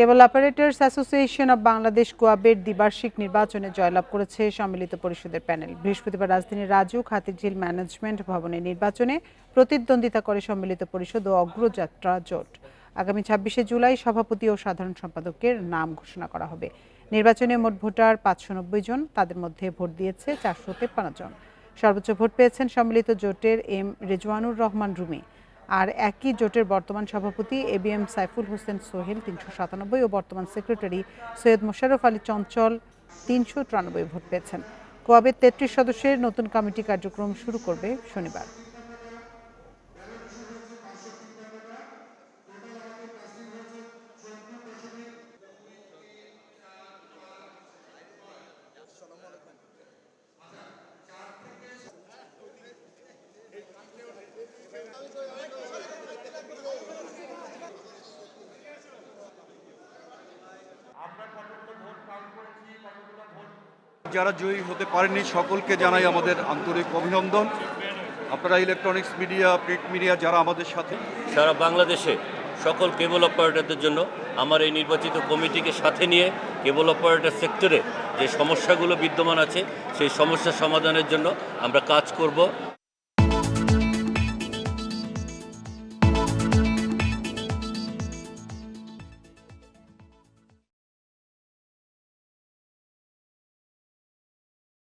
Cable operators association of Bangladesh কোয়াবের দ্বিবার্ষিক নির্বাচনে জয়লাভ করেছে সম্মিলিত পরিষদের প্যানেল। বৃহস্পতিবার রাজধানীর রাজু খাতিরঝিল ম্যানেজমেন্ট ভবনে নির্বাচনে প্রতিদ্বন্দ্বিতা করে সম্মিলিত পরিষদ ও অগ্রযাত্রা জোট। আগামী ছাব্বিশে জুলাই সভাপতি ও সাধারণ সম্পাদকের নাম ঘোষণা করা হবে। নির্বাচনে মোট ভোটার পাঁচশো নব্বই জন, তাদের মধ্যে ভোট দিয়েছে চারশো তেপ্পান্ন জন। সর্বোচ্চ ভোট পেয়েছেন সম্মিলিত জোটের এম রেজওয়ানুর রহমান রুমি। আর একই জোটের বর্তমান সভাপতি A B M Saiful Hossain Sohel তিনশো সাতানব্বই ও বর্তমান সেক্রেটারি সৈয়দ মোশাররফ আলী চঞ্চল তিনশো তিরানব্বই ভোট পেয়েছেন। কোয়াবের তেত্রিশ সদস্যের নতুন কমিটি কার্যক্রম শুরু করবে শনিবার। যারা জয়ী হতে পারেনি সকলকে জানাই আমাদের আন্তরিক অভিনন্দন। আপনারা ইলেকট্রনিক্স মিডিয়া প্রিন্ট মিডিয়া যারা আমাদের সাথে। সারা বাংলাদেশে সকল কেবল অপারেটরদের জন্য আমার এই নির্বাচিত কমিটিকে সাথে নিয়ে কেবল অপারেটর সেক্টরে যে সমস্যাগুলো বিদ্যমান আছে, সেই সমস্যা সমাধানের জন্য আমরা কাজ করব।